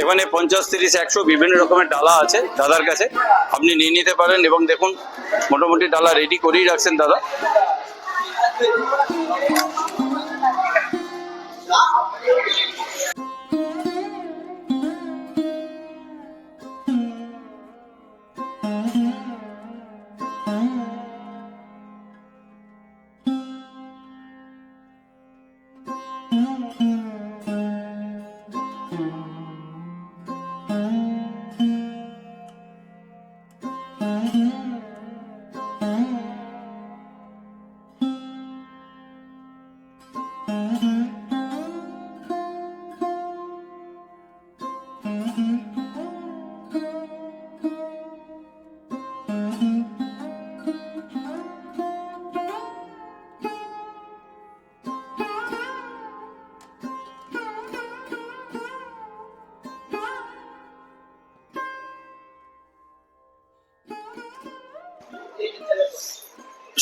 এখানে পঞ্চাশ, তিরিশ, একশো বিভিন্ন রকমের ডালা আছে দাদার কাছে। আপনি নিয়ে নিতে পারেন এবং দেখুন, মোটামুটি ডালা রেডি করেই রাখছেন দাদা।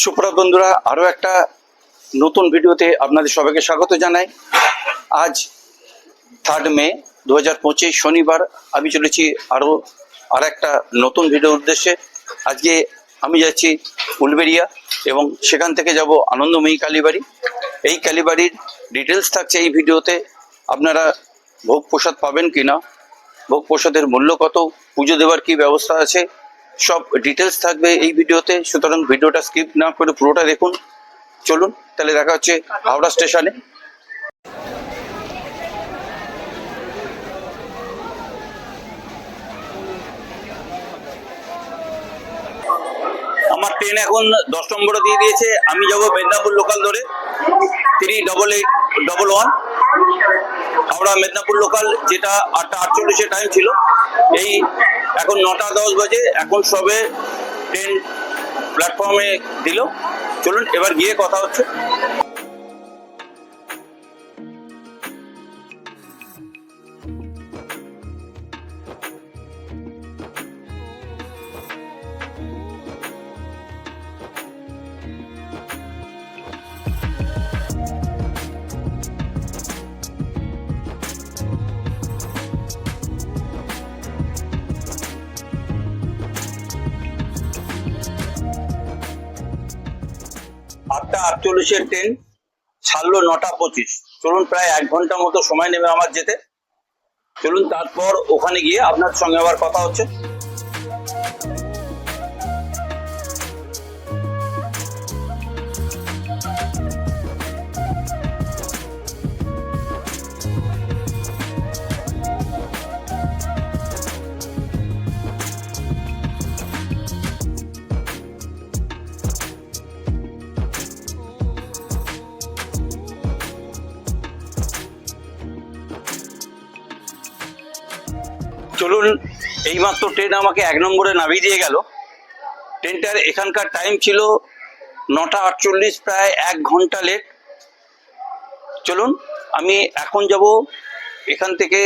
সুপ্রভাত বন্ধুরা, আরও একটা নতুন ভিডিওতে আপনাদের সবাইকে স্বাগত জানাই। আজ থার্ড মে দু হাজার পঁচিশ, শনিবার। আমি চলেছি আরও আর একটা নতুন ভিডিওর উদ্দেশ্যে। আজকে আমি যাচ্ছি উলবেরিয়া এবং সেখান থেকে যাব আনন্দময়ী কালীবাড়ি। এই কালীবাড়ির ডিটেলস থাকছে এই ভিডিওতে। আপনারা ভোগ প্রসাদ পাবেন কি না ভোগ প্রসাদের মূল্য কত, পুজো দেওয়ার কি ব্যবস্থা আছে সব ডিটেলস থাকবে এই ভিডিওতে। সুতরাং ভিডিওটা স্কিপ না করে পুরোটা দেখুন। চলুন, তাহলে দেখা হচ্ছে হাওড়া স্টেশনে। আমার ট্রেন এখন দশ নম্বরে দিয়ে দিয়েছে। আমি যাব মেদিনীপুর লোকাল ধরে। Three double eight double one Howrah Medinipur local যেটা আটটা আটচল্লিশের টাইম ছিল। এই এখন নটা দশ বাজে এখন সবে ট্রেন প্ল্যাটফর্মে দিল। চলুন এবার গিয়ে কথা হচ্ছে। আটটা আটচল্লিশের ট্রেন ছাড়লো নটা পঁচিশ। চলুন প্রায় এক ঘণ্টা মতো সময় নেবে আমার যেতে। চলুন তারপর ওখানে গিয়ে আপনার সঙ্গে আবার কথা হচ্ছে। এইমাত্র ট্রেন আমাকে এক নম্বরে নামিয়ে দিয়ে গেল। ট্রেনটার এখানকার টাইম ছিল নটা আটচল্লিশ, প্রায় এক ঘণ্টা লেট চলুন, আমি এখন যাব এখান থেকে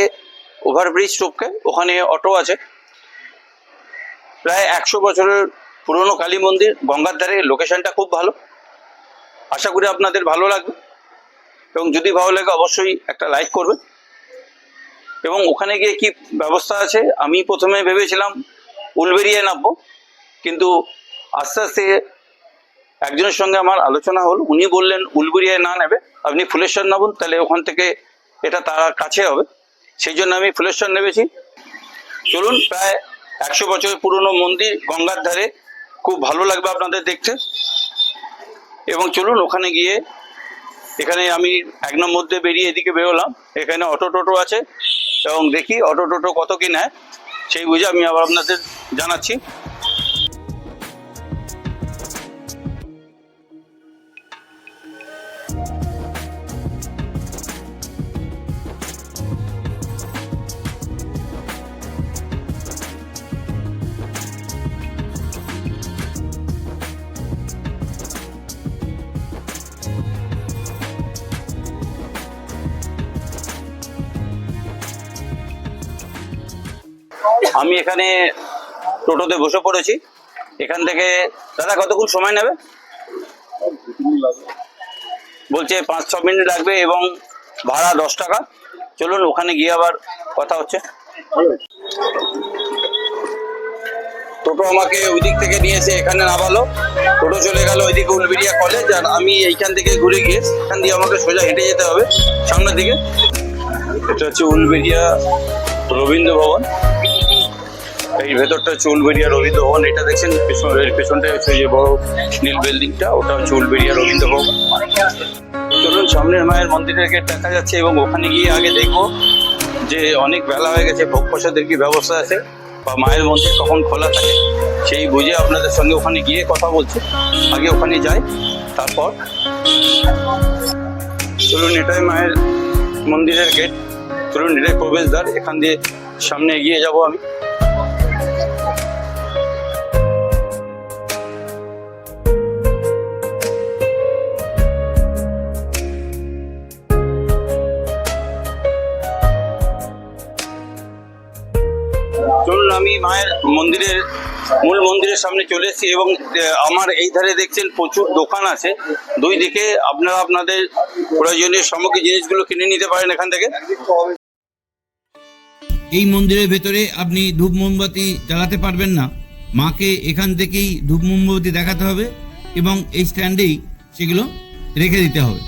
ওভারব্রিজ টোপকে ওখানে অটো আছে। প্রায় একশো বছরের পুরনো কালী মন্দির, গঙ্গার ধারে। লোকেশনটা খুব ভালো। আশা করি আপনাদের ভালো লাগবে। এবং যদি ভালো লাগে, অবশ্যই একটা লাইক করবেন। এবং ওখানে গিয়ে কি ব্যবস্থা আছে? আমি প্রথমে ভেবেছিলাম উলবেরিয়ায় নামবো, কিন্তু আস্তে আস্তে একজনের সঙ্গে আমার আলোচনা হল। উনি বললেন, উলবেরিয়ায় না নেবে, আপনি ফুলেশ্বর নামুন, তাহলে ওখান থেকে এটা তার কাছে হবে। সেই জন্য আমি ফুলেশ্বর নেমেছি। চলুন, প্রায় একশো বছরের পুরনো মন্দির গঙ্গার ধারে। খুব ভালো লাগবে আপনাদের দেখতে। এবং চলুন, ওখানে গিয়ে এখানে আমি এক নম্বর দিয়ে বেরিয়ে এদিকে বেরোলাম। এখানে অটো টোটো আছে। এবং দেখি অটো টোটো কত কি নেয় সেই বুঝে আমি আবার আপনাদের জানাচ্ছি। আমি এখানে টোটোতে বসে পড়েছি। এখান থেকে দাদা, কতক্ষণ সময় নেবে? বলছে পাঁচ ছ মিনিট লাগবে এবং ভাড়া দশ টাকা। চলুন, ওখানে গিয়ে আবার কথা হচ্ছে। টোটো আমাকে ওই দিক থেকে নিয়ে এসে এখানে নামালো। টোটো চলে গেল ওইদিকে উলবেড়িয়া কলেজ আর আমি এইখান থেকে ঘুরে গিয়ে এখান দিয়ে আমাকে সোজা হেঁটে যেতে হবে, সামনের দিকে। এটা হচ্ছে উলবেড়িয়া রবীন্দ্র ভবন। এই ভেতরটা হচ্ছে উলবেড়িয়া রবীন্দ্র ভবন, এটা দেখছেন? পেছন এর পেছনটায় হচ্ছে যে বড় নীল বিল্ডিংটা ওটা হচ্ছে উলবেড়িয়া রবীন্দ্র ভবন। চলুন, সামনের মায়ের মন্দিরের গেট দেখা যাচ্ছে এবং ওখানে গিয়ে আগে দেখব যে অনেক বেলা হয়ে গেছে, ভোগ প্রসাদের কি ব্যবস্থা আছে বা মায়ের মন্দির কখন খোলা থাকে, সেই বুঝে আপনাদের সঙ্গে ওখানে গিয়ে কথা বলছে। আগে ওখানে যাই, তারপর। চলুন, এটাই মায়ের মন্দিরের গেট চলুন, এটাই প্রবেশদ্বার, এখান দিয়ে সামনে এগিয়ে যাব আমি। আমি মায়ের মন্দিরের, মূল মন্দিরের সামনে চলে এসেছি এবং আমার এই ধারে দেখছেন প্রচুর দোকান আছে। দুই দিকে আপনারা আপনাদের প্রয়োজনীয় সামগ্রী জিনিসগুলো কিনে নিতে পারেন এখান থেকে। এই মন্দিরের ভেতরে আপনি ধূপ মোমবাতি জ্বালাতে পারবেন না। মাকে এখান থেকেই ধূপ মোমবাতি দেখাতে হবে এবং এই স্ট্যান্ডেই সেগুলো রেখে দিতে হবে।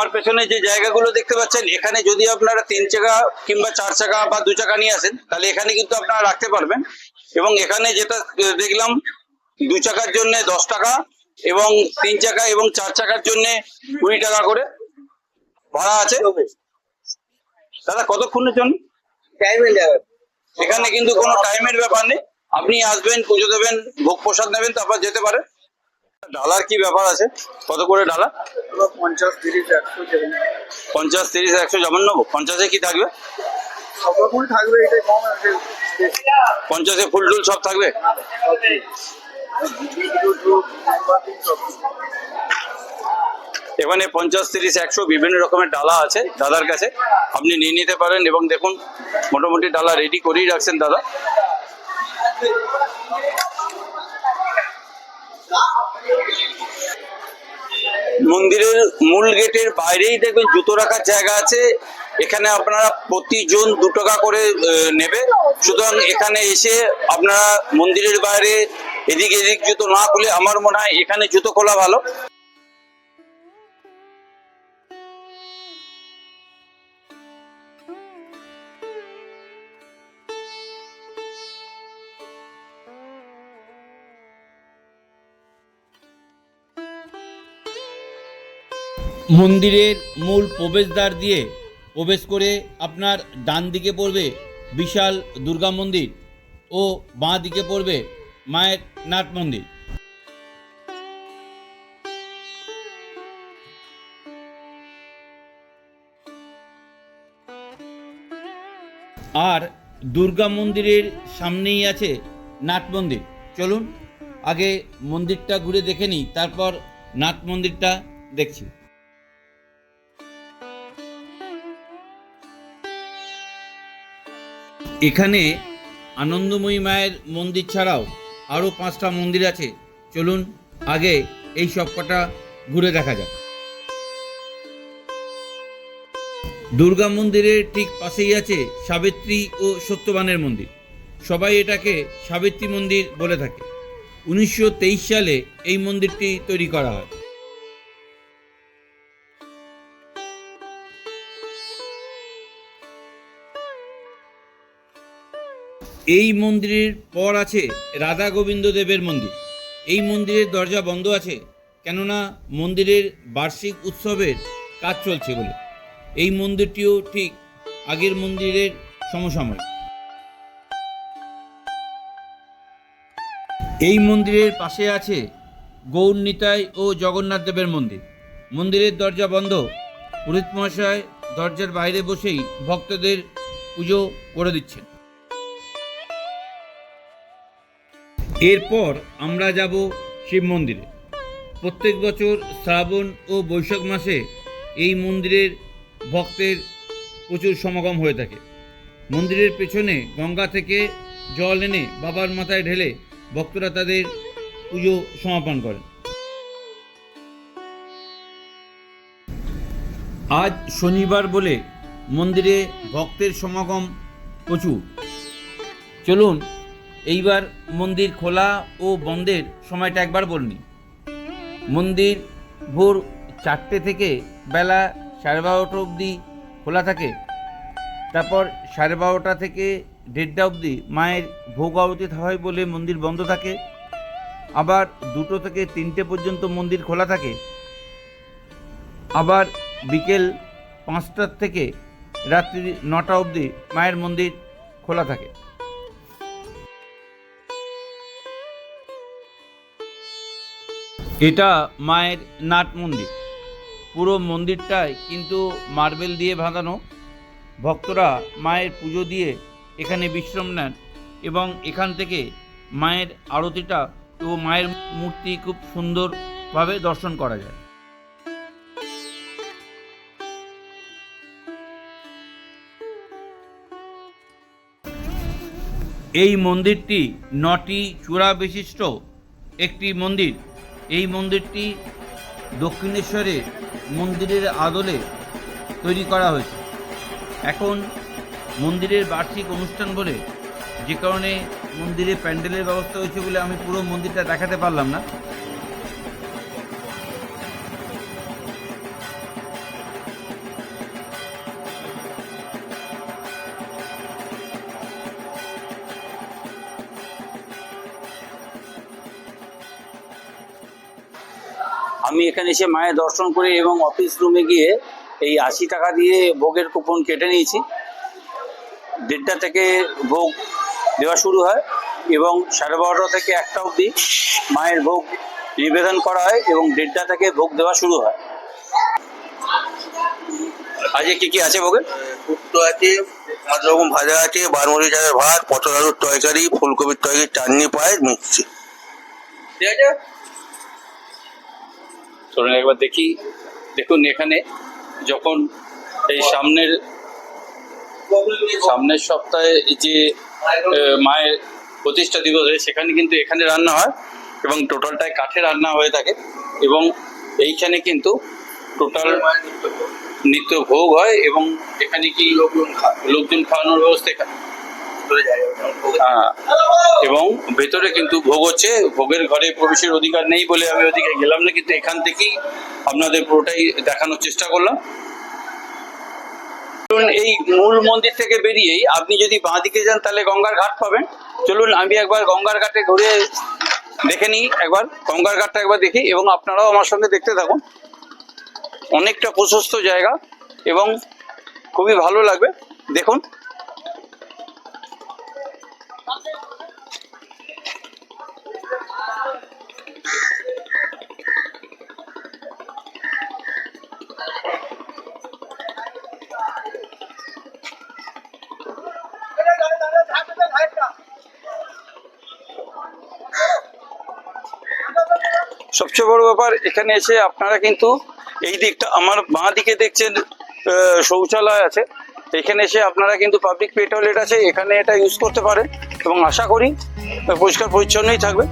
আমার পেছনে যে জায়গাগুলো দেখতে পাচ্ছেন, এখানে যদি আপনারা তিন চাকা কিংবা চার চাকা বা দু চাকা নিয়ে আসেন, তাহলে এখানে কিন্তু আপনারা রাখতে পারবেন। এবং এখানে যেটা দেখলাম, দু চাকার জন্য দশ টাকা এবং তিন চাকা এবং চার চাকার জন্য কুড়ি টাকা করে ভাড়া আছে। দাদা কতক্ষণের জন্য এখানে কিন্তু কোনো টাইমের ব্যাপার নেই। আপনি আসবেন, পুজো দেবেন, ভোগ প্রসাদ নেবেন, তারপর যেতে পারে ডালার কি ব্যাপার আছে? কত করে ডালা পঞ্চাশ তিরিশ একশো পঞ্চাশ তিরিশ একশো যেমন নেব। পঞ্চাশে কি থাকবে? সব রকমই থাকবে এটা কম পঞ্চাশে ফুল টুল সব থাকবে? এখানে পঞ্চাশ তিরিশ একশো বিভিন্ন রকমের ডালা আছে দাদার কাছে। আপনি নিয়ে নিতে পারেন এবং দেখুন মোটামুটি ডালা রেডি করেই রাখছেন দাদা। মন্দিরের মূল গেটের বাইরেই দেখবেন জুতো রাখার জায়গা আছে। এখানে আপনারা প্রতিজন দু টাকা করে নেবে। সুতরাং এখানে এসে আপনারা মন্দিরের বাইরে এদিক এদিক জুতো না খুলে, আমার মনে হয় এখানে জুতো খোলা ভালো। মন্দিরের মূল প্রবেশদ্বার দিয়ে প্রবেশ করে আপনার ডান দিকে পড়বে বিশাল দুর্গা মন্দির ও বাঁ দিকে পড়বে মায়ের নাট মন্দির। আর দুর্গা মন্দিরের সামনেই আছে নাট মন্দির। চলুন, আগে মন্দিরটা ঘুরে দেখে নিই, তারপর নাট মন্দিরটা দেখছি। এখানে আনন্দময়ী মায়ের মন্দির ছাড়াও আরও পাঁচটা মন্দির আছে। চলুন আগে এই সব কটা ঘুরে দেখা যাক। দুর্গা মন্দিরের ঠিক পাশেই আছে সাবিত্রী ও সত্যবানের মন্দির। সবাই এটাকে সাবিত্রী মন্দির বলে থাকে। উনিশশো তেইশ সালে এই মন্দিরটি তৈরি করা হয়। এই মন্দিরের পর আছে রাধা গোবিন্দ দেবের মন্দির। এই মন্দিরের দরজা বন্ধ আছে, কেননা মন্দিরের বার্ষিক উৎসবের কাজ চলছে বলে। এই মন্দিরটিও ঠিক আগের মন্দিরের সমসাময়িক। এই মন্দিরের পাশে আছে গৌর নিতাই ও জগন্নাথ দেবের মন্দির। মন্দিরের দরজা বন্ধ, পুরোহিত মহাশয় দরজার বাইরে বসেই ভক্তদের পুজো করে দিচ্ছেন। এরপর আমরা যাব শিব মন্দিরে। প্রত্যেক বছর শ্রাবণ ও বৈশাখ মাসে এই মন্দিরের ভক্তের প্রচুর সমাগম হয়ে থাকে। মন্দিরের পেছনে গঙ্গা থেকে জল এনে বাবার মাথায় ঢেলে ভক্তরা তাদের পুজো সমাপন করেন। আজ শনিবার বলে মন্দিরে ভক্তের সমাগম প্রচুর। চলুন এইবার মন্দির খোলা ও বন্ধের সময়টা একবার বলনি। মন্দির ভোর চারটে থেকে বেলা সাড়ে বারোটা অবধি খোলা থাকে। তারপর সাড়ে বারোটা থেকে দেড়টা অবধি মায়ের ভোগ আরতি হয় বলে মন্দির বন্ধ থাকে। আবার দুটো থেকে তিনটে পর্যন্ত মন্দির খোলা থাকে। আবার বিকেল পাঁচটার থেকে রাত্রি নটা অবধি মায়ের মন্দির খোলা থাকে। এটা মায়ের নাট মন্দির। পুরো মন্দিরটাই কিন্তু মার্বেল দিয়ে বাঁধানো। ভক্তরা মায়ের পুজো দিয়ে এখানে বিশ্রাম নেন এবং এখান থেকে মায়ের আরতিটা ও মায়ের মূর্তি খুব সুন্দরভাবে দর্শন করা যায়। এই মন্দিরটি নটি চূড়া বিশিষ্ট একটি মন্দির। এই মন্দিরটি দক্ষিণেশ্বরে মন্দিরের আদলে তৈরি করা হয়েছে। এখন মন্দিরের বার্ষিক অনুষ্ঠান বলে যে কারণে মন্দিরে প্যান্ডেলের ব্যবস্থা হয়েছে বলে আমি পুরো মন্দিরটা দেখাতে পারলাম না। এখানে এসে মায়ের দর্শন করে এবং অফিস রুমে গিয়ে এই আশি টাকা দিয়ে ভোগের কুপন কেটে নিয়েছি। দেড়টা থেকে ভোগ দেওয়া শুরু হয় এবং সাড়ে বারোটা থেকে একটা অবধি মায়ের ভোগ নিবেদন করা হয় এবং দেড়টা থেকে ভোগ দেওয়া শুরু হয়। আজকে কি কি আছে ভোগে শুক্তো আছে পাঁচ রকম ভাজা আছে বারমুড়ি চালের ভাত পটল আলুর তরকারি ফুলকপির তরকারি চাটনি পায়েস মিষ্টি। ঠিক আছে? চলুন একবার দেখি। দেখুন, এখানে যখন এই সামনের সামনের সপ্তাহে যে মায়ের প্রতিষ্ঠা দিবস হয়, সেখানে কিন্তু এখানে রান্না হয় এবং টোটালটাই কাঠে রান্না হয়ে থাকে এবং এইখানে কিন্তু টোটাল নিত্য ভোগ হয় এবং এখানে কি লোকজন লোকজন খাওয়ানোর ব্যবস্থা এখানে এবং ভেতরে কিন্তু ভোগ হচ্ছে, ভোগের ঘরে প্রবেশের অধিকার নেই বলে আমি ওদিকে গেলাম না, কিন্তু এখান থেকেই আপনাদের পুরোটাই দেখানোর চেষ্টা করলাম। এই মূল মন্দির থেকে বেরিয়েই আপনি যদি বাঁ দিকে যান, তাহলে গঙ্গার ঘাট পাবেন। চলুন, আমি একবার গঙ্গার ঘাটে ঘুরে দেখে নিই, একবার গঙ্গার ঘাটটা একবার দেখি, এবং আপনারাও আমার সঙ্গে দেখতে থাকুন। অনেকটা প্রশস্ত জায়গা, এবং খুবই ভালো লাগবে। দেখুন সবচেয়ে বড় ব্যাপার, এখানে এসে আপনারা কিন্তু এই দিকটা, আমার বাঁ দিকে দেখছেন শৌচালয় আছে। এখানে এসে আপনারা কিন্তু পাবলিক পে টয়লেট আছে, এখানে এটা ইউজ করতে পারেন এবং আশা করি, পরিষ্কার পরিচ্ছন্নই থাকবে।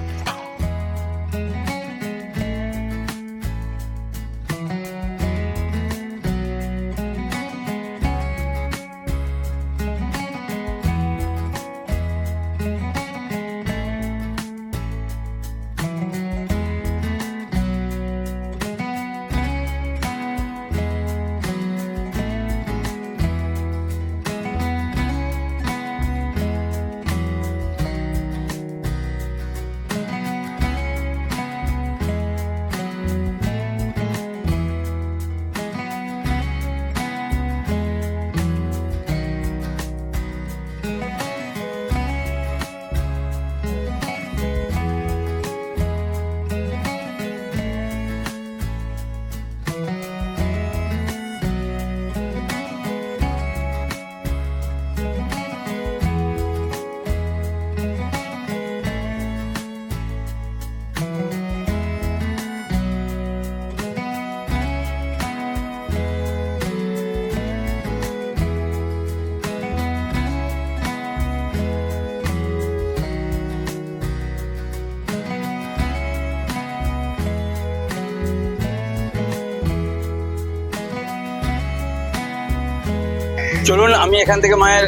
চলুন, আমি এখান থেকে মায়ের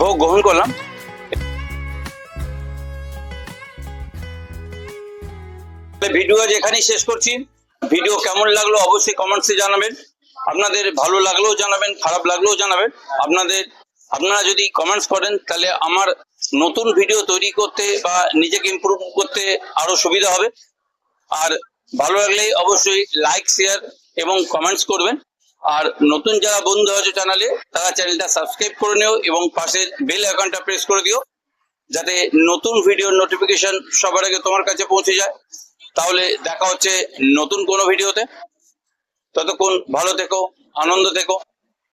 ভোগ গ্রহণ করলাম। ভিডিও আজ এখানেই শেষ করছি। ভিডিও কেমন লাগল অবশ্যই কমেন্টসে জানাবেন। আপনাদের ভালো লাগলেও জানাবেন, খারাপ লাগলেও জানাবেন। আপনাদের, আপনারা যদি কমেন্টস করেন, তাহলে আমার নতুন ভিডিও তৈরি করতে বা নিজেকে ইমপ্রুভ করতে আরও সুবিধা হবে। আর ভালো লাগলে অবশ্যই লাইক শেয়ার এবং কমেন্টস করবেন। আর নতুন যারা বন্ধু আছে চ্যানেলে তারা চ্যানেলটা সাবস্ক্রাইব করে নিও এবং পাশে বেল আইকনটা প্রেস করে দিও, যাতে নতুন ভিডিওর নোটিফিকেশন সবার আগে তোমার কাছে পৌঁছে যায়। তাহলে দেখা হচ্ছে নতুন কোনো ভিডিওতে ততক্ষণ ভালো থেকো, আনন্দ থেকো।